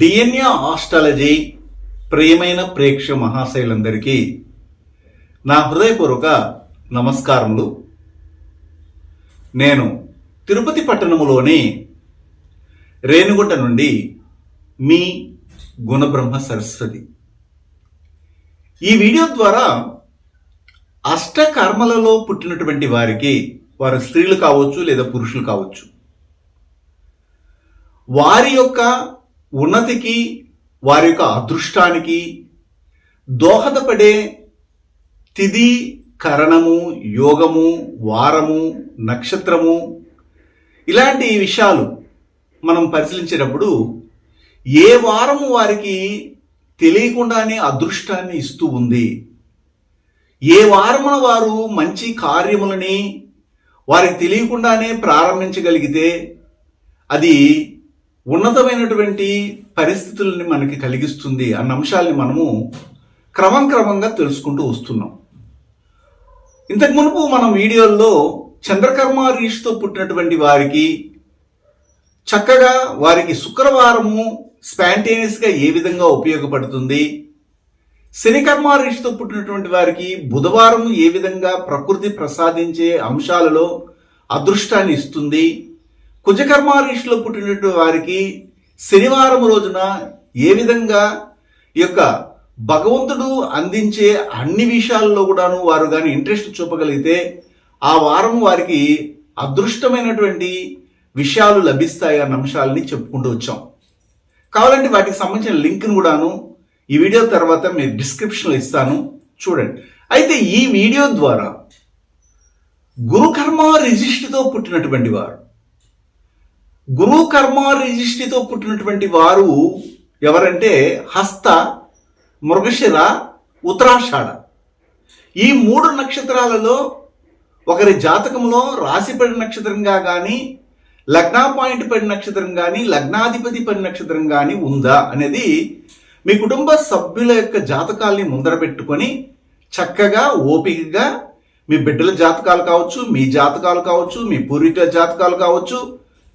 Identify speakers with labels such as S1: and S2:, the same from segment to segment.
S1: DNA astrology ప్రియమైన ప్రేక్ష మహాశైలందరికీ నా హృదయపూర్వక నమస్కారములు. నేను తిరుపతి పట్టణములోని రేణుగుంట నుండి మీ గుణబ్రహ్మ సరస్వతి. ఈ వీడియో ద్వారా అష్టకర్మలలో పుట్టినటువంటి వారికి వారు స్త్రీలు కావచ్చు లేదా పురుషులు కావచ్చు వారి యొక్క ఉన్నతికి వారి యొక్క అదృష్టానికి దోహదపడే తిథి కరణము యోగము వారము నక్షత్రము ఇలాంటి విషయాలు మనం పరిశీలించేటప్పుడు ఏ వారము వారికి తెలియకుండానే అదృష్టాన్ని ఇస్తూ ఉంది? ఏ వారమున వారు మంచి కార్యములని వారికి తెలియకుండానే ప్రారంభించగలిగితే అది ఉన్నతమైనటువంటి పరిస్థితులని మనకి కలిగిస్తుంది అన్న అంశాలని మనము క్రమం క్రమంగా తెలుసుకుంటూ వస్తున్నాం. ఇంతకు మునుపు మనం వీడియోల్లో చంద్రకర్మ రీష్తో పుట్టినటువంటి వారికి చక్కగా వారికి శుక్రవారము స్పాంటేనియస్గా ఏ విధంగా ఉపయోగపడుతుంది శనికర్మ రీష్తో పుట్టినటువంటి వారికి బుధవారం ఏ విధంగా ప్రకృతి ప్రసాదించే అంశాలలో అదృష్టాన్ని ఇస్తుంది కుజకర్మ రీష్లో పుట్టినటువంటి వారికి శనివారం రోజున ఏ విధంగా ఈ యొక్క భగవంతుడు అందించే అన్ని విషయాల్లో కూడాను వారు కానీ ఇంట్రెస్ట్ చూపగలిగితే ఆ వారం వారికి అదృష్టమైనటువంటి విషయాలు లభిస్తాయి అన్న అంశాలని చెప్పుకుంటూ వచ్చాం. కావాలంటే వాటికి సంబంధించిన లింక్ను కూడాను ఈ వీడియో తర్వాత మీరు డిస్క్రిప్షన్లో ఇస్తాను. చూడండి. అయితే ఈ వీడియో ద్వారా గురుకర్మ రిజిస్ట్తో పుట్టినటువంటి వారు గురు కర్మ రిజిష్టితో పుట్టినటువంటి వారు ఎవరంటే హస్త మృగశిర ఉత్తరాషాఢ. ఈ మూడు నక్షత్రాలలో ఒకరి జాతకంలో రాశిపడి నక్షత్రంగా కానీ లగ్నా పాయింట్ పడి నక్షత్రం కానీ లగ్నాధిపతి పడి నక్షత్రం కానీ ఉందా అనేది మీ కుటుంబ సభ్యుల యొక్క జాతకాల్ని ముందర పెట్టుకొని చక్కగా ఓపికగా మీ బిడ్డల జాతకాలు కావచ్చు మీ జాతకాలు కావచ్చు మీ పూర్వీకుల జాతకాలు కావచ్చు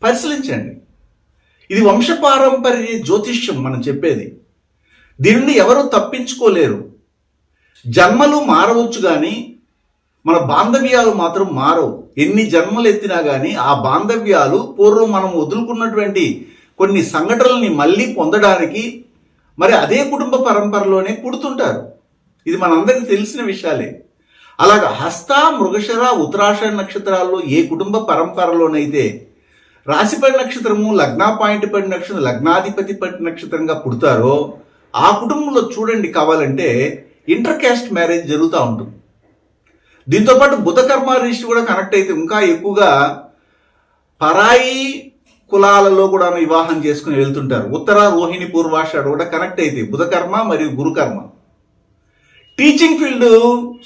S1: పరిశీలించండి. ఇది వంశపారంపర్య జ్యోతిష్యం మనం చెప్పేది. దీనిని ఎవరు తప్పించుకోలేరు. జన్మలు మారవచ్చు కానీ మన బాంధవ్యాలు మాత్రం మారవు. ఎన్ని జన్మలు ఎత్తినా కానీ ఆ బాంధవ్యాలు పూర్వం మనం వదులుకున్నటువంటి కొన్ని సంఘటనల్ని మళ్ళీ పొందడానికి మరి అదే కుటుంబ పరంపరలోనే పుడుతుంటారు. ఇది మనందరికీ తెలిసిన విషయాలే. అలాగా హస్త మృగశర ఉత్తరాష నక్షత్రాల్లో ఏ కుటుంబ పరంపరలోనైతే రాశిపడి నక్షత్రము లగ్నా పాయింట్ పడి నక్షత్రం లగ్నాధిపతి పడి నక్షత్రంగా పుడతారో ఆ కుటుంబంలో చూడండి కావాలంటే ఇంటర్ క్యాస్ట్ మ్యారేజ్ జరుగుతూ ఉంటుంది. దీంతోపాటు బుధకర్మ రిషి కూడా కనెక్ట్ అయితే ఇంకా ఎక్కువగా పరాయి కులాలలో కూడా వివాహం చేసుకుని వెళ్తుంటారు. ఉత్తర రోహిణి పూర్వాషాఢ కూడా కనెక్ట్ అయితే బుధకర్మ మరియు గురుకర్మ. టీచింగ్ ఫీల్డ్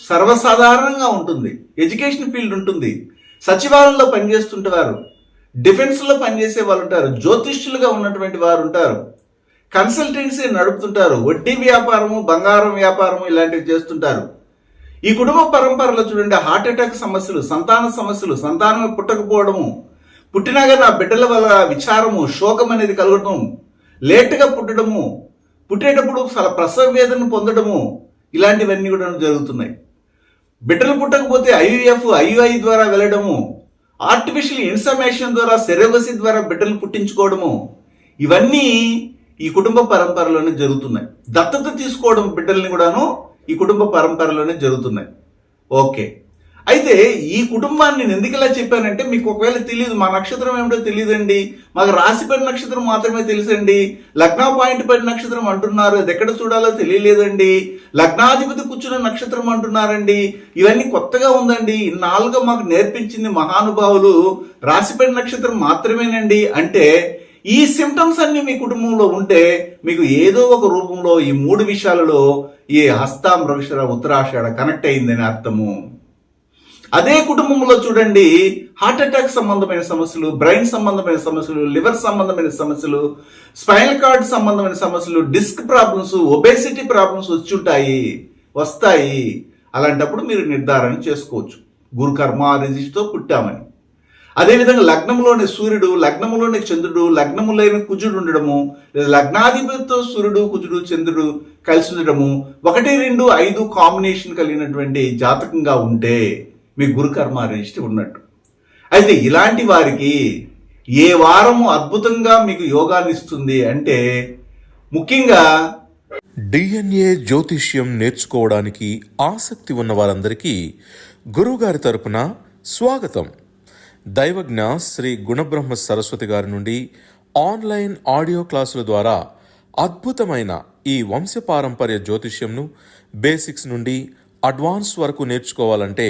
S1: సర్వసాధారణంగా ఉంటుంది. ఎడ్యుకేషన్ ఫీల్డ్ ఉంటుంది. సచివాలయంలో పనిచేస్తుంటారు. డిఫెన్స్లో పనిచేసే వాళ్ళు ఉంటారు. జ్యోతిష్యులుగా ఉన్నటువంటి వారు ఉంటారు. కన్సల్టెన్సీ నడుపుతుంటారు. వడ్డీ వ్యాపారము బంగారం వ్యాపారము ఇలాంటివి చేస్తుంటారు. ఈ కుటుంబ పరంపరలో చూడండి. హార్ట్ అటాక్ సమస్యలు సంతాన సమస్యలు సంతానం పుట్టకపోవడము పుట్టినా కానీ ఆ బిడ్డల వల్ల విచారము శోకం అనేది కలగడం లేటుగా పుట్టడము పుట్టేటప్పుడు చాలా ప్రసవ వేదన పొందడము ఇలాంటివన్నీ కూడా జరుగుతున్నాయి. బిడ్డలు పుట్టకపోతే ఐయుఎఫ్ ఐయుఐ ద్వారా వెళ్ళడము ఆర్టిఫిషియల్ ఇన్సమేషన్ ద్వారా సెరగసి ద్వారా బిడ్డలు పుట్టించుకోవడము ఇవన్నీ ఈ కుటుంబ పరంపరలోనే జరుగుతున్నాయి. దత్తత తీసుకోవడం బిడ్డల్ని కూడాను ఈ కుటుంబ పరంపరలోనే జరుగుతున్నాయి. ఓకే. అయితే ఈ కుటుంబాన్ని నేను ఎందుకు ఇలా చెప్పానంటే మీకు ఒకవేళ తెలియదు మా నక్షత్రం ఏమిటో తెలియదండి మాకు రాశిపడి నక్షత్రం మాత్రమే తెలుసండి. లగ్న పాయింట్ పడి నక్షత్రం అంటున్నారు అది ఎక్కడ చూడాలో తెలియలేదండి. లగ్నాధిపతి కూర్చున్న నక్షత్రం అంటున్నారండి. ఇవన్నీ కొత్తగా ఉందండి. ఇన్నాళ్ళుగా మాకు నేర్పించింది మహానుభావులు. రాశిపడి నక్షత్రం మాత్రమేనండి. అంటే ఈ సిమ్టమ్స్ అన్ని మీ కుటుంబంలో ఉంటే మీకు ఏదో ఒక రూపంలో ఈ మూడు విషయాలలో ఈ హస్త మృగశిర ఉత్తరాషాఢ కనెక్ట్ అయిందని అర్థము. అదే కుటుంబంలో చూడండి హార్ట్ అటాక్ సంబంధమైన సమస్యలు బ్రెయిన్ సంబంధమైన సమస్యలు లివర్ సంబంధమైన సమస్యలు స్పైనల్ కార్డ్ సంబంధమైన సమస్యలు డిస్క్ ప్రాబ్లమ్స్ ఒబేసిటీ ప్రాబ్లమ్స్ వచ్చి ఉంటాయి వస్తాయి. అలాంటప్పుడు మీరు నిర్ధారణ చేసుకోవచ్చు. గురు కర్మ పుట్టామని. అదేవిధంగా లగ్నంలోని సూర్యుడు లగ్నంలోని చంద్రుడు లగ్నములోని కుజుడు ఉండడము లేదా లగ్నాధిపతితో సూర్యుడు కుజుడు చంద్రుడు కలిసి ఉండడము ఒకటి రెండు ఐదు కాంబినేషన్ కలిగినటువంటి జాతకంగా ఉంటే మీ గురుకర్మ రిజిస్టర్ ఉన్నట్టు. అయితే ఇలాంటి వారికి ఏ వారము అద్భుతంగా మీకు యోగాన్ని ఇస్తుంది అంటే ముఖ్యంగా
S2: డిఎన్ఏ జ్యోతిష్యం నేర్చుకోవడానికి ఆసక్తి ఉన్న వారందరికీ గురువుగారి తరపున స్వాగతం. దైవజ్ఞ శ్రీ గుణబ్రహ్మ సరస్వతి గారి నుండి ఆన్లైన్ ఆడియో క్లాసుల ద్వారా అద్భుతమైన ఈ వంశపారంపర్య జ్యోతిష్యంను బేసిక్స్ నుండి అడ్వాన్స్ వరకు నేర్చుకోవాలంటే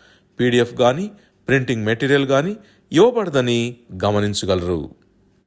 S2: పీడిఎఫ్ కానీ ప్రింటింగ్ మెటీరియల్ కానీ ఇవ్వబడదని గమనించగలరు.